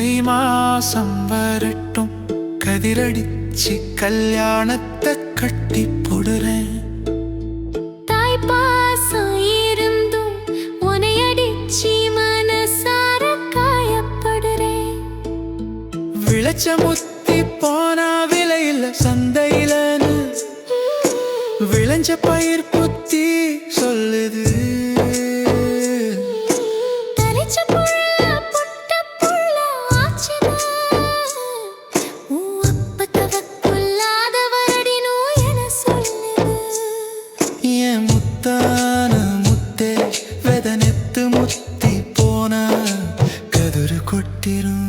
மாசம் வரட்டும். கதிரடிச்சு கல்யாணத்தை கட்டி போடுறேன். தாய் பாசம் இருந்தும் உன்னை அடிச்சு மனசார காயப்படுறேன். விளைச்ச முத்தி போனா விலையில்ல சந்தையிலன்னு. விளைஞ்ச பயிர் புத்தி சொல்லுது. முத்தான முத்தே வெதனெத்து முத்தி போனா கதிரு கொட்டிரும்.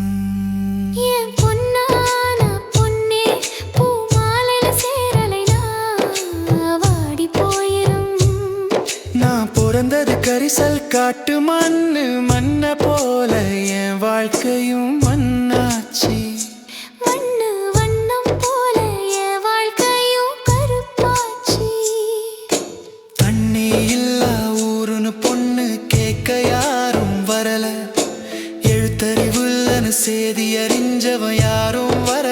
பிறந்தது கரிசல் காட்டு மண்ணு மண்ண சேதி அறிஞ்சவன் யாரும் வர